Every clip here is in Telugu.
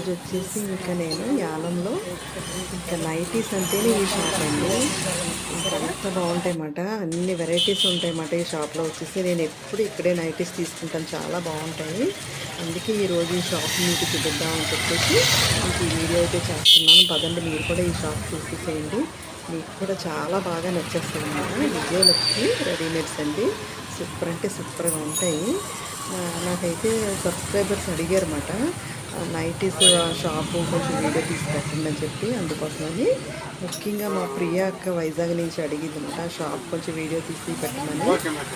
ఈరోజు వచ్చేసి ఇంకా నేను యాలంలో ఇంకా నైటీస్ అంటేనే ఈ షాప్ అండి. ఇంకా అంత బాగుంటాయన్నమాట. అన్ని వెరైటీస్ ఉంటాయన్నమాట ఈ షాప్లో వచ్చేసి. నేను ఎప్పుడు ఇక్కడే నైటీస్ తీసుకుంటాను. చాలా బాగుంటాయి. అందుకే ఈరోజు ఈ షాప్ మీకు చూపిద్దామని చెప్పేసి మీకు ఈ వీడియో అయితే చేస్తున్నాను. పదండి మీరు కూడా ఈ షాప్ చూసేసేయండి మీకు కూడా చాలా బాగా నచ్చేస్తుంది అన్నమాట. విజయలక్ష్మి రెడీమేడ్స్ అండి. సూపర్ అంటే సూపర్గా ఉంటాయి. నాకైతే సబ్స్క్రైబర్స్ అడిగారు అనమాట నైటీస్ షాపు కొంచెం వీడియో తీసి పెట్టండి అని చెప్పి అందుకోసమని ముఖ్యంగా మా ప్రియా అక్క వైజాగ్ నుంచి అడిగింది అనమాట షాప్ కొంచెం వీడియో తీసి పెట్టమని.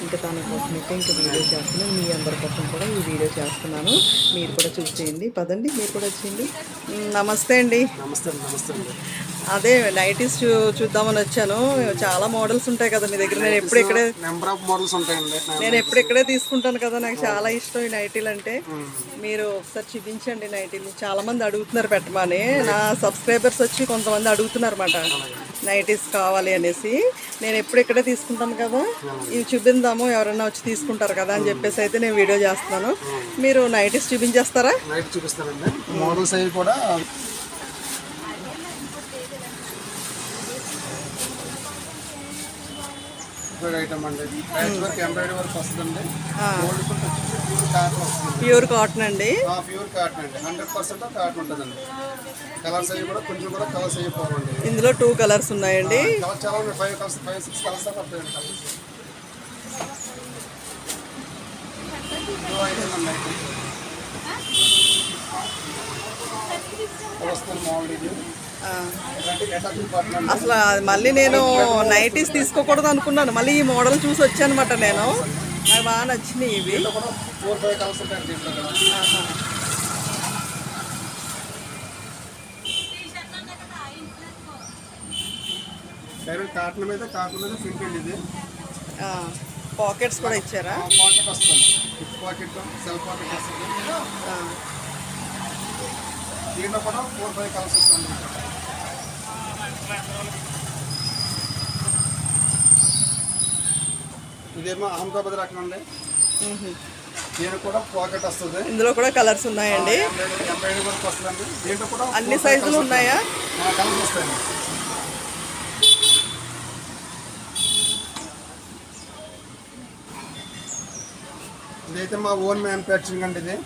ఇంకా తన కోసమైతే ఇంకా వీడియో చేస్తున్నాను. మీ అందరి కోసం కూడా ఈ వీడియో చేస్తున్నాను. మీరు కూడా చూసేయండి. పదండి మీరు కూడా వచ్చేయండి. మ్, నమస్తే అండి. నమస్తే నమస్తే అదే నైటీస్ చూ చూద్దామని వచ్చాను. చాలా మోడల్స్ ఉంటాయి కదా మీ దగ్గర. నేను ఎప్పుడు ఇక్కడే నెంబర్ ఆఫ్ మోడల్స్ ఉంటాయండి. నేను ఎప్పుడు ఇక్కడే తీసుకుంటాను కదా. నాకు చాలా ఇష్టం ఈ నైటీలు అంటే. మీరు ఒకసారి చూపించండి నైటీలు చాలా మంది అడుగుతున్నారు పెట్టమని. నా సబ్స్క్రైబర్స్ వచ్చి కొంతమంది అడుగుతున్నారు అనమాట నైటీస్ కావాలి అనేసి. నేను ఎప్పుడు ఇక్కడే తీసుకుంటాను కదా. ఇవి చూపిందాము ఎవరైనా వచ్చి తీసుకుంటారు కదా అని చెప్పేసి అయితే నేను వీడియో చేస్తున్నాను. మీరు నైటీస్ చూపించేస్తారా? నైట్ చూపిస్తానండి. మోడల్స్ అవి కూడా గుడ్ ఐటమ్ అండి. ప్రైస్ వర్క్ ఎంబ్రాయిడరీ వర్క్ వస్తుందండి. గోల్డ్ ప్యూర్ కాటన్ వస్తుంది. ప్యూర్ కాటన్ అండి. ప్యూర్ కాటన్ అండి. హండ్రెడ్ పర్సెంట్ కాటన్ ఉంటుందండి. కలర్స్ అవి కూడా కొంచెం కూడా కలర్స్ అయిపోవండి ఇందులో టూ కలర్స్ ఉన్నాయండి. కలర్ చాలా ఉన్నాయి. Five colours five six colours దాకా వస్తాయండి కలర్స్ వస్తుంది మామూలు అసలు మళ్ళీ నేను నైటీస్ తీసుకోకూడదు అనుకున్నాను. మళ్ళీ ఈ మోడల్ చూసి వచ్చానమాట నేను. నాకు బాగా నచ్చినాయి ఇవి. పాకెట్స్ కూడా ఇచ్చారా? పాకెట్ వస్తుంది. హిప్ పాకెట్ దీంట్లో కూడా ఫోర్ ఫైవ్ కలర్స్ వస్తుంది. ఇదేమో అహ్మదాబాద్ రకం అండి. దీనికి కూడా పాకెట్ వస్తుంది. ఇందులో కూడా కలర్స్ ఉన్నాయండి. వర్క్ వస్తుందండి. దీంట్లో కూడా అన్ని సైజులు ఉన్నాయా? కలర్స్ వస్తాయండి ఇదైతే మా ఓన్ మ్యానుఫ్యాక్చరింగ్ అండి ఇది.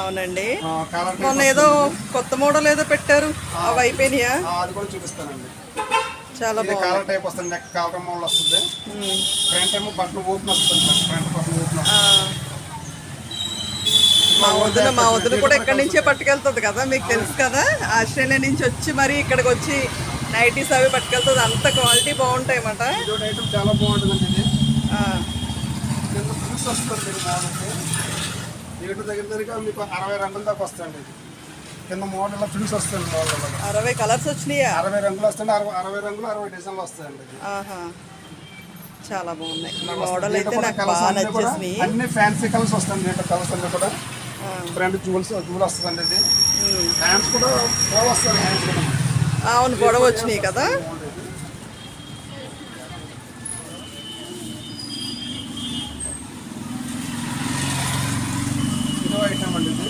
అవునండి. మొన్న ఏదో కొత్త మోడల్ ఏదో పెట్టారు. అవి అయిపోయినాయా? అది కూడా చూపిస్తానండి. చాలా కలర్ టైప్ వస్తుంది నెక్ కలర్ మోడల్ వస్తుంది. మ్. ఫ్రంట్ ఏమో బటన్ ఓపెన్ వస్తుంది ఫ్రంట్ ఓపెన్. మా వదిన మా వదిన కూడా ఇక్కడి నుంచే పట్టుకెళ్తుంది కదా మీకు తెలుసు కదా? ఆస్ట్రేలియా నుంచి వచ్చి మరి ఇక్కడికి వచ్చి నైటీస్ అవి పట్టుకెళ్తుంది. అంత క్వాలిటీ బాగుంటాయి అన్నమాట చాలా బాగుంటుందండి ఇది. వస్తుంది దగ్గర దగ్గర మీకు అరవై రంగుల దాకా వస్తాయండి ఇది. కింద మోడల్ ఫ్రూట్స్ వస్తుంది మోడల్ అరవై కలర్స్ వచ్చినాయా? అరవై రంగులు వస్తాయండి అరవై అరవై రంగులు అరవై డిజైన్లు వస్తాయండి చాలా బాగున్నాయి. మోడల్ అయితే నాకు బాగా నచ్చేసినాయి. అన్ని ఫ్యాన్సీ కలర్స్ వస్తాయండి దీంట్లో కలర్స్ అన్నీ కూడా. ఫ్రంట్ జూల్స్ జూల్ వస్తుందండి ఇది. హ్యాండ్స్ కూడా బాగా వస్తాయి హ్యాండ్స్ అవును గొడవ వచ్చినాయి కదా బాగుంటుంది. ఇదో ఐటమ్ అండి ఇది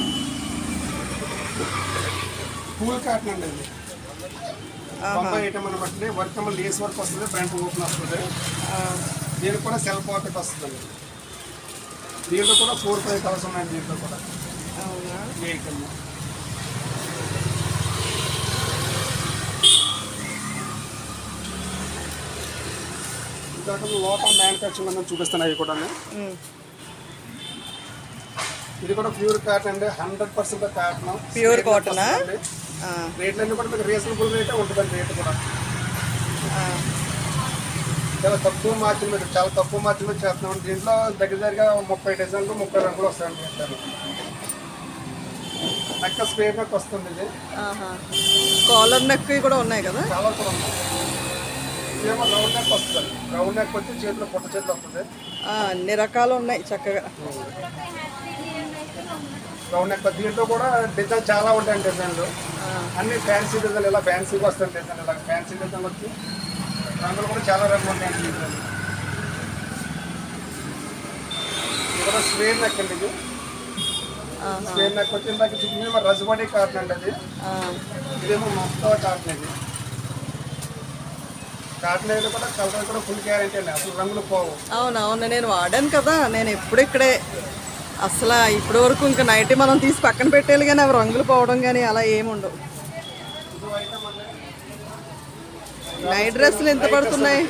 పూల్ కాటన్ అండి. ఇది. బొంబాయి ఐటమ్ అని బట్టి వర్క్ లేస్ వర్క్ వస్తుంది ఫ్రంట్ ఓపెన్ వస్తుంది. దీనికి కూడా సెల్ పాకెట్ వస్తుంది దీంట్లో కూడా ఫోర్ ఫైవ్ కలర్స్ ఉన్నాయి దీంట్లో కూడా. ఐటమ్ ఇంకా లోపల మ్యానుఫ్యాక్చరింగ్ ఉందని చూపిస్తాను అవి కూడా. ఇది కూడా ప్యూర్ కాటన్ అండి. Hundred percent cotton. ఆ? ఆ, రేట్లన్నీ కూడా మీకు రీజనబుల్ రేటే ఉంటుందండి రేట్ కూడా. చాలా తక్కువ మార్జిన్ మీద చాలా తక్కువ మార్జిన్ మీద చేస్తున్నాం. దీంట్లో దగ్గర దగ్గర ముప్పై డిజైన్లు ముప్పై రంగులు వస్తాయండి నెక్క స్క్వేర్ నెక్ వస్తుంది ఇది. కాలర్ నెక్ కూడా ఉన్నాయి కదా? చాలా కూడా ఉంది ఇదేమో రౌండ్ నెక్ వస్తుంది. రౌండ్ నెక్ వచ్చి చేతిలో పుట్ట చేతిలో వస్తుంది. అన్ని రకాలు ఉన్నాయి చక్కగా. నెక్ దీంట్లో కూడా డిజైన్ చాలా ఉంటాయండి డిజైన్లు అన్ని ఫ్యాన్సీ డిజైన్ ఇలా ఫ్యాన్సీగా వస్తాయి డిజైన్ ఇలా ఫ్యాన్సీ డిజైన్ వచ్చి రంగులు కూడా చాలా రంగులు ఉంటాయండి దీంట్లో ఇది కూడా స్క్వేర్ నెక్ అండి ఇది. స్క్వేర్ నెక్ వచ్చి ఇందాక చూపించిన రజబడి కాటన్ అండి అది. ఇదేమో మొత్తం కాటన్ ఇది. కాటన్ కూడా కలర్ కూడా ఫుల్ గ్యారెంటీ అండి. అసలు రంగులు పోవు. అవును అవును నేను వాడాను కదా నేను ఎప్పుడు ఇక్కడే అసలు ఇప్పటి వరకు ఇంకా నైట్ మనం తీసి పక్కన పెట్టేయాలి కానీ అవి రంగులు పోవడం కానీ అలా ఏమి ఉండవు. నైట్ డ్రెస్సులు ఎంత పడుతున్నాయి?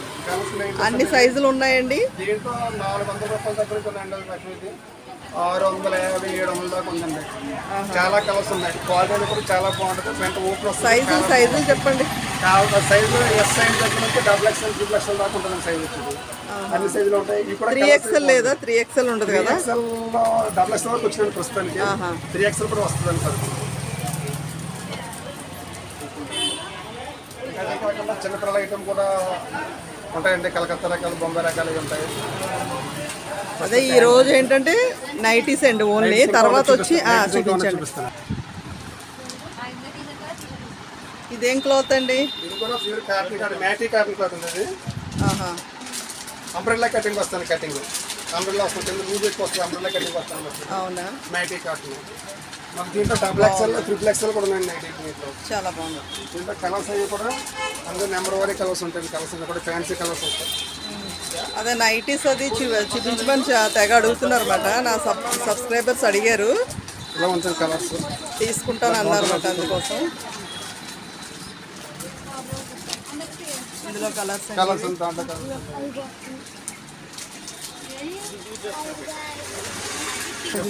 అన్ని సైజులు ఉన్నాయండి. ఆరు వందల యాభై ఏడు వందల దాకా ఉందండి. చాలా కలర్స్ ఉన్నాయి. క్వాలిటీ కూడా చాలా బాగుంటుంది. సైజులు సైజులు చెప్పండి. సైజు ఎస్ సైజ్ దగ్గర నుంచి డబుల్ ఎక్స్ఎల్ ట్రిపుల్ ఎక్స్ఎల్ దాకా ఉంటుంది సైజ్ వచ్చేది. అన్ని సైజులు ఉంటాయి. త్రీ ఎక్స్ఎల్ లేదా? త్రీ ఎక్స్ఎల్ త్రీ కదా? ఎక్స్ఎల్ డబుల్ ఎక్స్ఎల్ వరకు వచ్చింది ప్రస్తుతానికి. త్రీ ఎక్స్ఎల్ కూడా వస్తుందండి సార్ కాకుండా చిన్నపిల్లల ఐటమ్ కూడా ఉంటాయండి. కలకత్తా రకాలు బొంబాయి రకాలు ఉంటాయి. అదే ఈ రోజు ఏంటంటే నైటీస్ అండి ఓన్లీ. తర్వాత వచ్చి చూపించండి చూపిస్తాను ఇదేం క్లాత్ అండి? ఇది కూడా ప్యూర్ కాటన్ కాదు మ్యాటీ కాటన్ క్లాత్ ఉంది ఆహా. అంబ్రెల్లా కటింగ్ వస్తాను కటింగ్ అంబ్రెల్లా వస్తుంది ఎక్కువ అంబ్రెల్లా కటింగ్ వస్తాను మనకి అవునా? మ్యాటీ కాటన్ మనకి దీంట్లో డబుల్ ఎక్స్ఎల్ ట్రిపుల్ ఎక్స్ఎల్ కూడా ఉన్నాయండి నైటీ దీంట్లో చాలా బాగుంది. దీంట్లో కలర్స్ అవి కూడా అందులో నెంబర్ వరీ కలర్స్ ఉంటాయి. కలర్స్ కూడా ఫ్యాన్సీ కలర్స్ వస్తాయి అదే నైటీస్ అది చూపించమని తెగ అడుగుతున్నారు అనమాట నా సబ్ సబ్స్క్రైబర్స్ అడిగారు. ఇలా కలర్స్ తీసుకుంటాను అన్నారు అనమాట అందుకోసం. ఇందులో కలర్స్. కలర్స్ దాంట్లో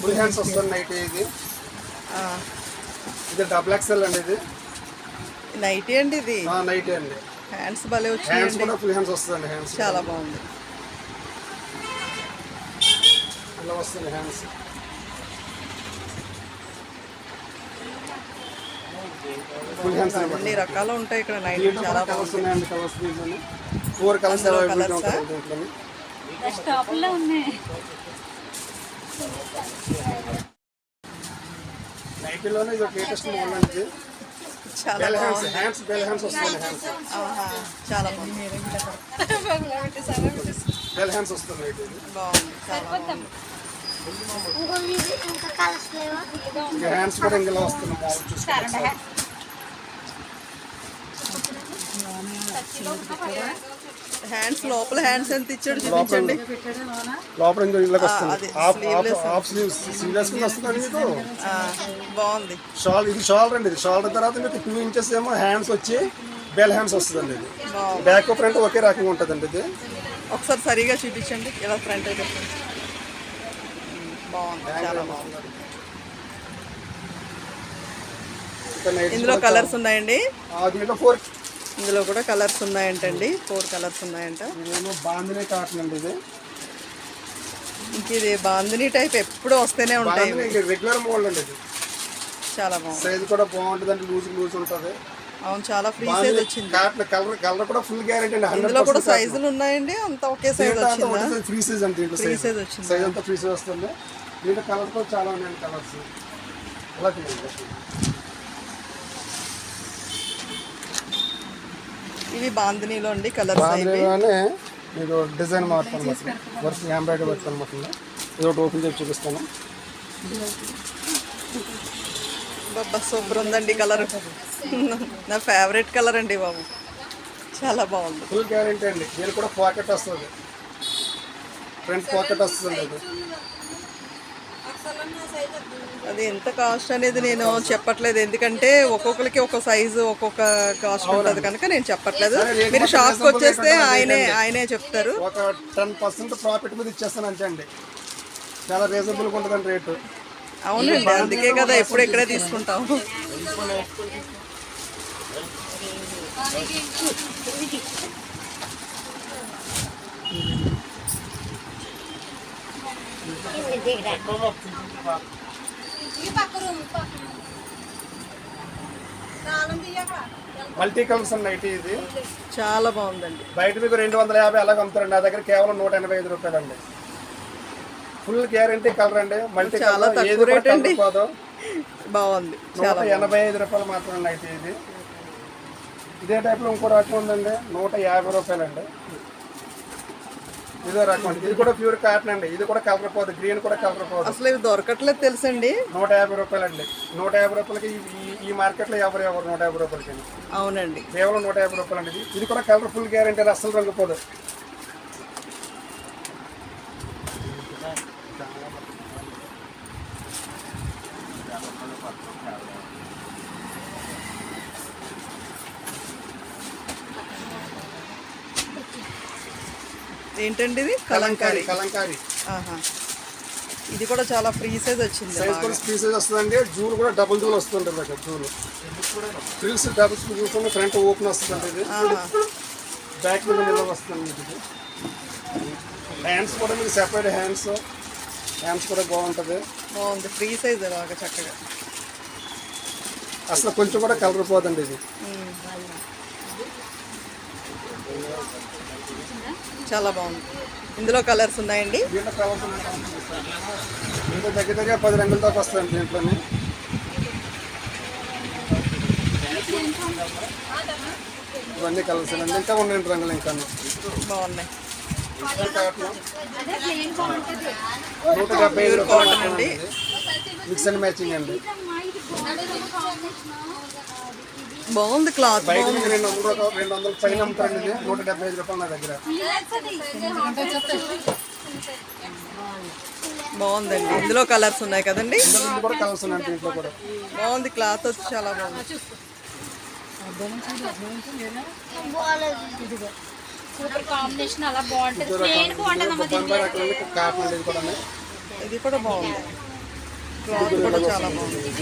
ఫుల్ హ్యాండ్స్ వస్తుంది నైట్ ఇది? ఇది డబుల్ ఎక్స్ఎల్ అండి ఇది? నైటీ అండి ఇది? నైట్ అండి. హ్యాండ్స్ భలే కూడా ఫుల్ హ్యాండ్స్ వస్తుంది హ్యాండ్స్ చాలా బాగుంది. ఇలా వస్తుంది హ్యాండ్స్ ఫుల్ హ్యాండ్స్ అన్ని రకాలు ఉంటాయి ఇక్కడ నైటీ చాలా కలర్స్ ఉన్నాయండి కలర్స్ దీంట్లోనే ఫోర్ కలర్స్ అవైలబిలిటీ ఉంటాయి దీంట్లోనే. స్టాప్లో ఉన్నాయి. నైటీలోనే ఇది ఒక లేటెస్ట్ మోడల్ అండి. ఇది చాలా హ్యాండ్స్ బాగుంది హ్యాండ్స్ బెల్ హ్యాండ్స్ వస్తుంది హ్యాండ్స్ ఆహా, చాలా బాగుంది బెల్ హ్యాండ్స్ వస్తుంది ఇది. బాగుంది చాలా బాగుంది. ఇంకో ఇది ఇంకా కలర్స్ లేవా? ఇంకా హ్యాండ్స్ కూడా ఇందులో వస్తుంది మోడల్ చూసుకోండి హ్యాండ్స్ లోపల హ్యాండ్స్ ఎంత ఇచ్చాడు చూపించండి. లోపల ఇంకో ఇంట్లోకి వస్తుంది. హాఫ్ స్లీవ్స్ స్లీవ్లెస్ వస్తుంది మీకు బాగుంది. షాల్ ఇది షాల్ అండి ఇది షాల్ తర్వాత మీకు టూ ఇంచెస్ ఏమో హ్యాండ్స్ వచ్చి బెల్ హ్యాండ్స్ వస్తుందండి ఇది. బ్యాక్ ఫ్రంట్ ఒకే రకంగా ఉంటుందండి ఇది. ఒకసారి సరిగా చూపించండి. ఇలా ఫ్రంట్ అయితే. బాగుంది. చాలా ఇందులో కలర్స్ ఉన్నాయండి. ఫోర్ ఇందులో కూడా కలర్స్ ఉన్నాయంటండి. ఫోర్ కలర్స్ ఉన్నాయంట. బాందినే కాటన్ అండి ఇది. ఇంక ఇది బాందిని టైప్ ఎప్పుడు వస్తూనే ఉంటాయి రెగ్యులర్ మోడల్ అండి ఇది. చాలా బాగుంది. సైజ్ కూడా బాగుంటుంది అండి లూజ్ లూజ్ ఉంటుంది. అవును చాలా ఫ్రీ సైజ్ వచ్చింది. కాటన్ కలర్ కలర్ కూడా ఫుల్ గ్యారెంటీ అండి ఇందులో కూడా సైజులు ఉన్నాయండి అంత ఒకే సైజ్ వచ్చిందా? ఫ్రీ సైజ్ అండి ఫ్రీ సైజ్ వచ్చింది? సైజ్ అంతా ఫ్రీ సైజ్ వస్తుంది. దీంట్లో కలర్స్ కూడా చాలా ఉన్నాయండి కలర్స్ అలా ఇవి బాందినీలో అండి కలర్స్ ఇవి బాందిలోనే మీకు డిజైన్ మారుతాను అనమాట వరుస ఎంబ్రాయిడరీ వర్క్ అనమాట ఇది. ఒకటి ఓపెన్ చేసి చూపిస్తాను. బాబా సూపర్ ఉందండి కలర్ నా ఫేవరెట్ కలర్ అండి బాబు. చాలా బాగుంది. ఫుల్ గ్యారెంటీ అండి. దీనికి కూడా పాకెట్ వస్తుంది. ఫ్రంట్ పాకెట్ వస్తుంది అది ఎంత కాస్ట్ అనేది నేను చెప్పట్లేదు. ఎందుకంటే ఒక్కొక్కరికి ఒక్కొక్క సైజు ఒక్కొక్క కాస్ట్ ఉంటుంది కనుక నేను చెప్పట్లేదు. మీరు షాప్కి వచ్చేస్తే ఆయనే ఆయనే చెప్తారు. ఒక టెన్ పర్సెంట్ ప్రాఫిట్ మీద ఇచ్చేస్తాను అంతే అండి. చాలా రీజనబుల్గా ఉంటుందండి రేటు. అవునండి అందుకే కదా ఎప్పుడు ఇక్కడే తీసుకుంటాం మల్టీ కలర్స్ నైట్ ఇది. చాలా బాగుందండి. బయట మీకు రెండు వందల యాభై అలాగ అమ్ముతారండి. నా దగ్గర కేవలం నూట ఎనభై ఐదు రూపాయలు అండి ఫుల్ గ్యారంటీ కలర్ అండి. మల్టీ చాలా కలర్ ఏది తక్కువ రేట్ అండి. బాగుంది. నూట ఎనభై ఐదు రూపాయలు మాత్రమే అయితే ఇది. ఇదే టైప్లో ఇంకో రకం ఉందండి. నూట యాభై రూపాయలు అండి ఇదో రకం ఇది కూడా ప్యూర్ కాటన్ అండి. ఇది కూడా కలర్ పోదు గ్రీన్ కూడా కలర్ పోదు. అసలు ఇవి దొరకట్లేదు తెలుసండి. నూట యాభై రూపాయలు అండి నూట యాభై రూపాయలకి ఈ- ఈ మార్కెట్లో ఎవరు ఎవరు నూట యాభై రూపాయలకి అవునండి. కేవలం నూట యాభై రూపాయలు అండి ఇది కూడా కలర్ఫుల్ గ్యారంటీ అస్సలు రంగిపోదు. ఏంటండి ఇది? కలంకారీ. కలంకారీ. ఆహా. ఇది కూడా చాలా ఫ్రీ సైజ్ వచ్చింది సైజ్ కూడా పీసెస్ వస్తుందండి. జూలు కూడా డబుల్ జూలు వస్తుంటుంది అక్కడ జూలు. ఫ్రిల్స్ డబుల్ చూసుకుని ఫ్రంట్ ఓపెన్ వస్తుందండి ఇది. బ్యాక్ మీద నిల్వ వస్తుంది ఇది. హ్యాండ్స్ కూడా మీకు సెపరేట్ హ్యాండ్స్ హ్యాండ్స్ కూడా బాగుంటుంది. బాగుంది. ఫ్రీ సైజ్ బాగా చక్కగా. అసలు కొంచెం కూడా కలర్ పోదండి ఇది. చాలా బాగుంది. ఇందులో కలర్స్ ఉన్నాయండి. దగ్గర దగ్గర పది రంగుల దాకా వస్తాయండి దీంట్లోనే. ఇవన్నీ కలర్స్ అండి. ఇంకా ఉన్నాయి రంగులు ఇంకా బాగున్నాయి. నూట డెబ్బై. Mix and. మ్యాచింగ్ అండి అమ్మా, ఇది బాగుంటది కాంబినేషన్ బాగుంది క్లాత్ మీకు రెండు వందల రెండు వందల పైన అమ్ముతారండి ఇది. నూట డెబ్బై ఐదు రూపాయలు నా దగ్గర. బాగుందండి. ఇందులో కలర్స్ ఉన్నాయి కదండి? ఇందులో ఇది కూడా కలర్స్ ఉన్నాయండి దీంట్లో కూడా. బాగుంది క్లాత్ వచ్చి చాలా బాగుంది. సూపర్ కాంబినేషన్ అలా బాగుంటది ఇదో ప్లేన్ రకం బాగుంటది. అమ్మా బొంబాయి రకం కాటన్ అండి ఇది కూడా ఇది కూడా బాగుంది. క్లాత్ కూడా చాలా బాగుంది.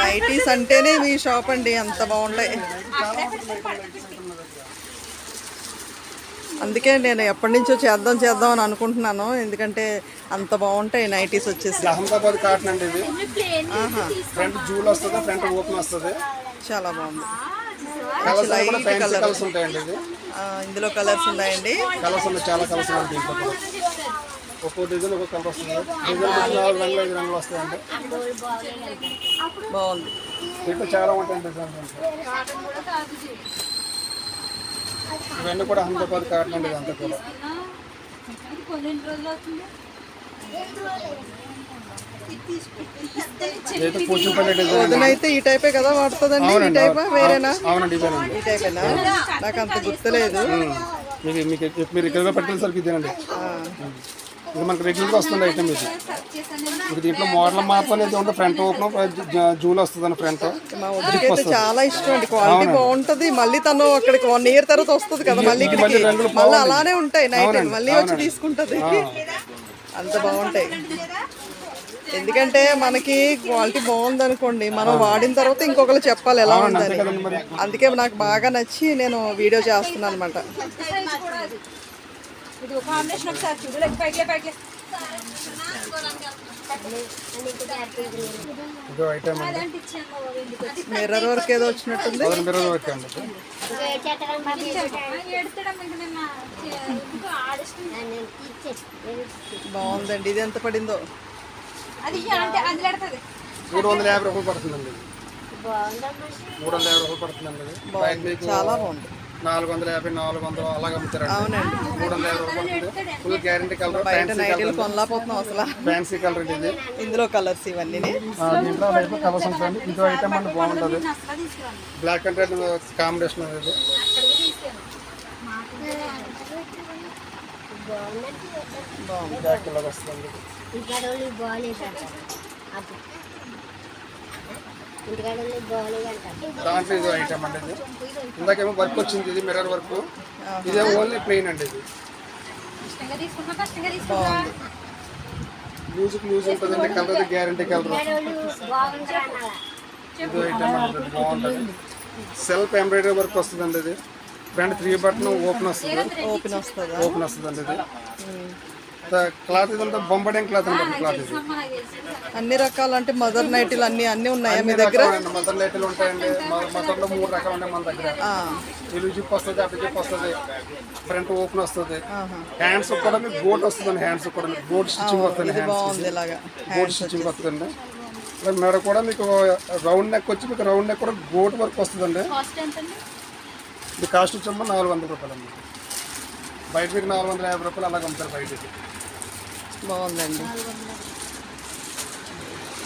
నైటీస్ అంటేనే మీ షాప్ అండి అంత బాగుంటాయి. అందుకే నేను ఎప్పటి నుంచో చేద్దాం చేద్దాం అని అనుకుంటున్నాను. ఎందుకంటే అంత బాగుంటాయి నైటీస్ వచ్చేసి. అహ్మదాబాద్ కాటన్ అండి ఇది. ప్లేన్ ఫ్రంట్ జూల్ వస్తుంది ఫ్రంట్ ఓపెన్ వస్తుంది. చాలా బాగుంది. ఇందులో కలర్స్ ఉన్నాయండి. కలర్స్ ఉన్నాయి చాలా కలర్స్ ఉన్నాయి దీంట్లో కూడా. ఒక్కో డిజైన్ ఒక్కో కలర్ వస్తుంది. డిజైన్ నాలుగు రంగులు ఐదు రంగులు వస్తాయండి. బాగుంది. దీంట్లో చాలా ఉంటాయండి డిజైన్స్ ఇవన్నీ కూడా అహ్మదాబాద్ కాటన్ అండి ఇదంతా కూడా. వదినైతే ఈ టైపే కదా వాడుతుందండి? ఈ అవునండి టైపా వేరేనా? అవునండి ఇదేనండి ఈ టైపేనా నాకు అంత గుర్తులేదు. మీకు మీకు మీరు రెగ్యులర్గా పట్టుకెళ్ళేసరికి ఇదేనండి. ఇది మనకు రెగ్యులర్గా వస్తుంది ఐటమ్ ఇది. మీకు దీంట్లో మోడల్ మార్పు అనేది ఉంటుంది ఫ్రంట్ ఓపెన్ జూల్ వస్తుంది ఫ్రంట్ వదిలికి అయితే చాలా ఇష్టం అండి. క్వాలిటీ బాగుంటది. మళ్ళీ తను అక్కడికి వన్ ఇయర్ తర్వాత వస్తుంది కదా మళ్ళీ ఇక్కడికి. మళ్ళీ అలానే ఉంటాయి నైట్ మళ్ళీ వచ్చి తీసుకుంటది. అంత బాగుంటాయి. ఎందుకంటే మనకి క్వాలిటీ బాగుంది అనుకోండి మనం వాడిన తర్వాత ఇంకొకరు చెప్పాలి ఎలా ఉందని. అందుకే నాకు బాగా నచ్చి నేను వీడియో చేస్తున్నాను అనమాట ఇది కాంబినేషన్ ఒకసారి చూడు. లెక్క పైకి పైకి ఇదో ఐటమ్ మిర్రర్ వర్క్ ఏదో వచ్చినట్టుంది. పదహారు మిర్రర్ వర్క్ అండి బాగుందండి. ఇది ఎంత పడిందో? అది అంటే అందులో ఎడతది మూడు వందల యాభై రూపాయలు పడుతుందండి. మూడు వందల యాభై రూపాయలు పడుతుందండి. చాలా బాగుంది. నాలుగు వందల యాభై నాలుగు వందలు అలాగే అమ్ముతారండి. అవునండి. మూడు వందల యాభై రూపాయలు పడుతుంది ఫుల్ గ్యారంటీ కలర్ బయట ఫ్యాన్సీ నైటీలు కలర్ కొనలేకపోతున్నాం అసలు. ఫ్యాన్సీ కలర్ ఇది. ఇందులో కలర్స్ ఇవన్నీ. దీంట్లో అయితే కలర్స్ ఉంటాయండి ఇదో ఐటమ్ అండి బాగుంటుంది. బ్లాక్ అండ్ రెడ్ కాంబినేషన్ అనేది బాగుంది బ్లాక్ కలర్ వస్తుంది దాంట్లో ఇదో ఐటమ్ అండి ఇది. ఇందాకేమో వర్క్ వచ్చింది ఇది మిర్రర్ వర్క్ ఇదే ఓన్లీ ప్లెయిన్ అండి ఇది. మ్యూజిక్ మ్యూజిక్ ఉంటుందండి కలర్ గ్యారంటీ కలర్ ఇదో ఐటమ్ అండి బాగుంటుంది. సెల్ఫ్ ఎంబ్రాయిడరీ వర్క్ వస్తుందండి ఇది. ఫ్రంట్ త్రీ బటన్ ఓపెన్ వస్తుంది. ఓపెన్ వస్తుందా. ఓపెన్ వస్తుందండి ఇది. క్లాత్ ఇదంతా బొంబడేం క్లాత్ అండి క్లాత్ ఇది. అన్ని రకాలు అంటే మదర్ నైటీలు అన్ని అన్ని ఉన్నాయా మీ దగ్గర? మదర్ లైట్లు ఉంటాయండి. మదర్లో మూడు రకాలు ఉంటాయి మన దగ్గర. ఇల్లు జిప్ వస్తుంది అటు జిప్ వస్తుంది. ఫ్రంట్ ఓపెన్ వస్తుంది. హ్యాండ్స్ కూడా మీకు గోట్ వస్తుంది హ్యాండ్స్ కూడా మీకు. గోట్ స్టిచ్చింగ్ వస్తుంది హ్యాండ్స్ బాగుంది ఇలాగా. గోట్ స్టిచ్చింగ్ వస్తుంది మెడ కూడా మీకు రౌండ్ నెక్ వచ్చి మీకు రౌండ్ నెక్ కూడా గోట్ వర్క్ వస్తుందండి. ఇది కాస్ట్ వచ్చేమో నాలుగు వందల రూపాయలు అండి బయట మీకు నాలుగు వందల యాభై రూపాయలు అలాగ అమ్ముతారు బయటకి. బాగుందండి.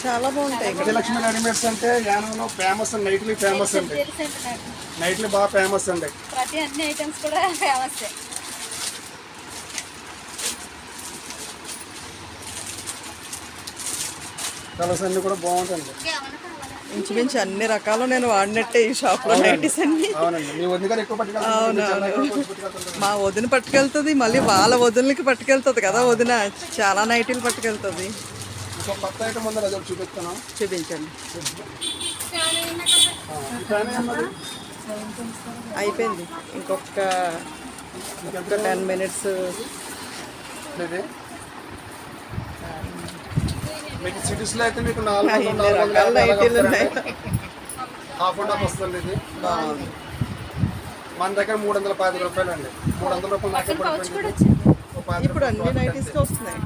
చాలా బాగుంటాయి. ఇక్కడ విజయలక్ష్మి రెడీమేడ్స్ అంటే యానంలో ఫేమస్ నైట్లీ ఫేమస్ అండి. నైట్లీ బాగా ఫేమస్ అండి. ప్రతి అన్ని ఐటమ్స్ కూడా ఫేమస్ కలర్స్ అన్ని కూడా బాగుంటాయండి. ఇంచుమించు అన్ని రకాలు నేను వాడినట్టే ఈ షాప్లో నైటీస్ అన్ని. అవునండి. మీ వదిన పట్టుకెళ్తుంది మళ్ళీ వాళ్ళ వదినలకి పట్టుకెళ్తుంది కదా వదిన. చాలా నైటీలు పట్టుకెళ్తుంది. చూపించండి? అయిపోయింది. ఇంకొక ఇంకొక టెన్ మినిట్స్ మీకు సిటీస్లో అయితే మీకు నాలుగు నాలుగు వందల నైటీలు ఉన్నాయి. హాఫ్ అండ్ హాఫ్ వస్తుంది ఇది. మన దగ్గర మూడు వందల పది రూపాయలు అండి మూడు వందల రూపాయలు నాకే పడిపోయింది ఇప్పుడు అన్ని నైటీస్కి వస్తున్నాయి.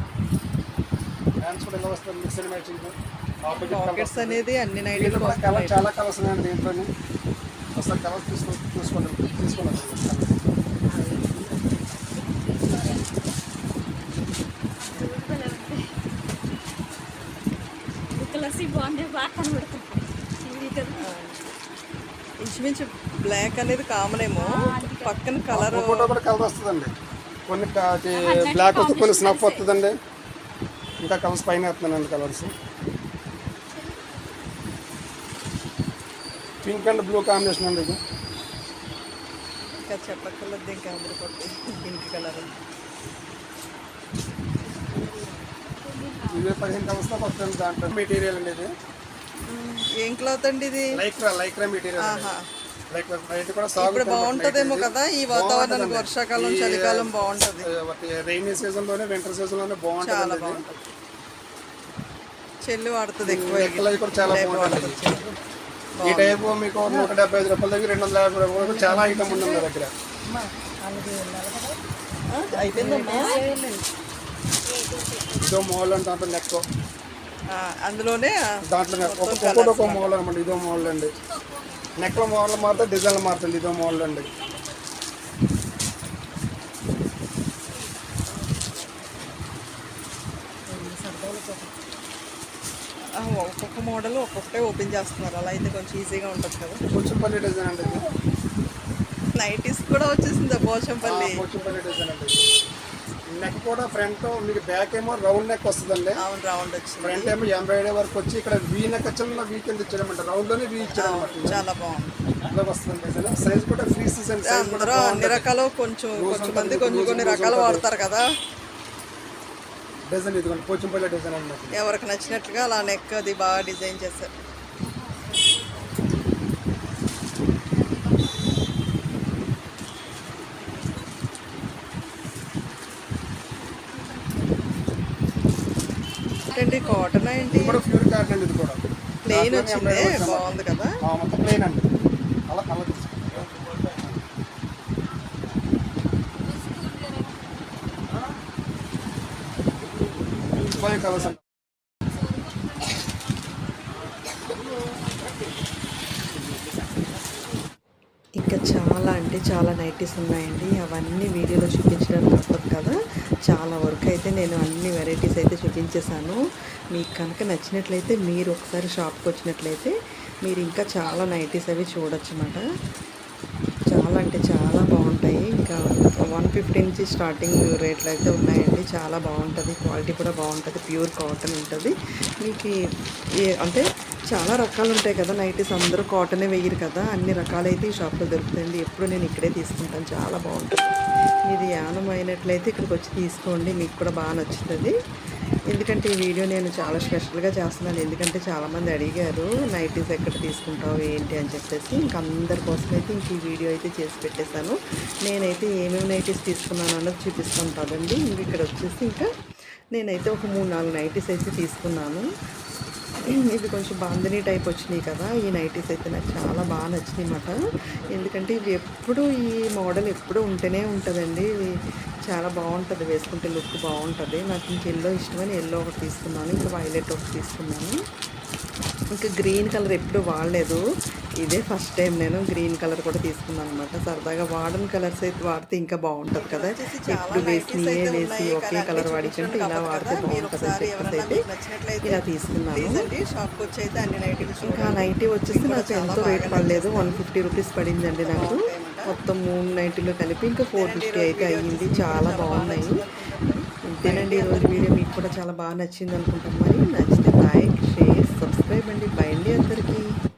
హ్యాండ్స్ కూడా ఎలా వస్తుంది? Mix and matching opposite pockets అనేది అన్ని దీంట్లో నైటీలకు కూడా కలర్ వస్తున్నాయి. చాలా కలర్స్ ఉన్నాయండి దీంట్లోని. ఒకసారి కలర్స్ తీసుకొని చూసుకోండి తీసుకున్నాను బాగుంది బాగా కనబడుతుంది ఇంచుమించు బ్లాక్ అనేది కామన్ ఏమో పక్కన కలర్ ఫోటో కూడా కలర్ వస్తుందండి. కొన్ని బ్లాక్ వస్తుంది కొన్ని స్నఫ్ వస్తుందండి. ఇంకా కలర్స్ పైన వస్తున్నాయండి colours pink and blue combination అండి ఇది. ఇంకా చెప్పక్కర్లేదు ఇంకా అదిరిపోతుంది పింక్ కలర్ ఇవే పదిహేను కలర్స్ దాకా వస్తుంది దాంట్లో మెటీరియల్ అండి ఇది ఏం క్లాత్ అండి ఇది? లైక్రా లైక్రా మెటీరియల్ ఇప్పుడు బాగుంటదేమో కదా ఈ వాతావరణానికి వర్షాకాలం చలికాలం బాగుంటది. రైనీ సీజన్లోనే వింటర్ సీజన్లోనే చాలా బాగుంటుంది. చెల్లి వాడుతుంది ఎక్కువ చాలా బాగుంటుంది. ఈ టైపు మీకు నూట డెబ్బై ఐదు రూపాయల దగ్గర రెండు వందల యాభై రూపాయల వరకు చాలా ఐటమ్ ఉంది నా దగ్గర. ఆ, అయిపోయిందమ్మా. ఇదో మోల్ అంటే దాంట్లో నెక్ అందులోనే దాంట్లో నెక్ ఒక్కొక్కటి ఒక మోల్ అనమాట ఇదో మోల్ అండి. నెక్లో మోడల్ మారుతుంది డిజైన్లు మారుతుంది ఇదో మోల్ అండి. ఒక్కొక్క మోడల్ ఒక్కొక్కటే ఓపెన్ చేస్తున్నారు అలా అయితే కొంచెం ఈజీగా ఉంటుంది కదా. కొంచెం పల్లి డిజైన్ అండి నైటీస్ కూడా వచ్చేసింది పోచంపల్లి. కొంచెం డిజైన్ అండి నెక్ కూడా ఫ్రంట్ మీకు బ్యాక్ ఏమో రౌండ్ నెక్ వస్తుందండి. అవును రౌండ్ వచ్చింది ఫ్రంట్ ఏమో ఎంబ్రాయిడరీ వర్క్ వచ్చి ఇక్కడ వీ నెక్ చిన్న వీ కింద ఇచ్చాడనమాట రౌండ్లోనే వీ ఇచ్చాడనమాట చాలా బాగుంది. ఇలా వస్తుంది డిజైన్ సైజ్ కూడా ఫ్రీ సీజన్ సైజ్ కూడా అందరూ అన్ని రకాలు కొంచెం కొంచెం మంది కొన్ని కొన్ని రకాలు వాడతారు కదా. డిజైన్ ఇదిగోండి పోచంపల్లి డిజైన్ అన్నమాట. ఎవరికి నచ్చినట్లుగా అలా నెక్ అది బాగా డిజైన్ చేశారు ఏంటి కాటన్ ఏంటి కూడా ప్యూర్ కాటన్ అండి ఇది కూడా. ప్లెయిన్ వచ్చింది. బాగుంది కదా. మొత్తం ప్లెయిన్ అండి. అలా కలర్ కలర్స్ అండి ఇంకా చాలా అంటే చాలా నైటీస్ ఉన్నాయండి. అవన్నీ వీడియోలో చూపించడం తప్పదు కదా. చాలా వరకు అయితే నేను అన్ని వెరైటీస్ అయితే చూపించేశాను. మీకు కనుక నచ్చినట్లయితే మీరు ఒకసారి షాప్కి వచ్చినట్లయితే మీరు ఇంకా చాలా నైటీస్ అవి చూడొచ్చు అన్నమాట. చాలా అంటే చాలా వన్ ఫిఫ్టీ నుంచి స్టార్టింగ్ రేట్లు అయితే ఉన్నాయండి. చాలా బాగుంటుంది. క్వాలిటీ కూడా బాగుంటుంది. ప్యూర్ కాటన్ ఉంటుంది. మీకు ఏ అంటే చాలా రకాలు ఉంటాయి కదా నైటీస్. అందరూ కాటనే వేయరు కదా. అన్ని రకాలైతే ఈ షాప్లో దొరుకుతాయండి. ఎప్పుడు నేను ఇక్కడే తీసుకుంటాను. చాలా బాగుంటుంది. ఇది యానం అయినట్లయితే ఇక్కడికి వచ్చి తీసుకోండి. మీకు కూడా బాగా నచ్చుతుంది. ఎందుకంటే ఈ వీడియో నేను చాలా స్పెషల్గా చేస్తున్నాను. ఎందుకంటే చాలామంది అడిగారు నైటీస్ ఎక్కడ తీసుకుంటావు ఏంటి అని చెప్పేసి. ఇంక అందరి కోసం అయితే ఇంక ఈ వీడియో అయితే చేసి పెట్టేశాను. నేనైతే ఏమేమి నైటీస్ తీసుకున్నాను అన్నది చూపిస్తాను కదండి ఇంక ఇక్కడ వచ్చేసి ఇంకా నేనైతే ఒక మూడు నాలుగు నైటీస్ అయితే తీసుకున్నాను. ఇవి కొంచెం బాందినీ టైప్ వచ్చినాయి కదా ఈ నైటీస్ అయితే నాకు చాలా బాగా నచ్చినాయి అన్నమాట. ఎందుకంటే ఇవి ఎప్పుడు ఈ మోడల్ ఎప్పుడు ఉంటేనే ఉంటుందండి. ఇది చాలా బాగుంటుంది వేసుకుంటే లుక్ బాగుంటుంది. నాకు ఇంక ఎల్లో ఇష్టమని ఎల్లో ఒకటి తీసుకున్నాను ఇంకా వైలెట్ ఒకటి తీసుకున్నాను. ఇంకా గ్రీన్ కలర్ ఎప్పుడు వాడలేదు. ఇదే ఫస్ట్ టైం నేను గ్రీన్ కలర్ కూడా తీసుకున్నాను అనమాట సరదాగా వాడని కలర్స్ అయితే వాడితే ఇంకా బాగుంటుంది కదా. ఎప్పుడు వేసి వేసి ఒకే కలర్ వాడికంటే ఇలా వాడితే బాగుంటుంది అని చెప్పేసి అయితే ఇలా తీసుకున్నాను. ఇంకా నైటీ వచ్చేసి నాకు ఎంతో రేట్ పడలేదు. వన్ ఫిఫ్టీ రూపీస్ పడిందండి నాకు. మొత్తం మూడు నైటీలు కలిపి ఇంకా ఫోర్ ఫిఫ్టీ అయితే అయ్యింది చాలా బాగున్నాయి. అంతేనండి ఈరోజు వీడియో మీకు కూడా చాలా బాగా నచ్చింది అనుకుంటాం మరి నచ్చితే లైక్ షేర్ సబ్స్క్రైబ్ అండి బై అండి అందరికీ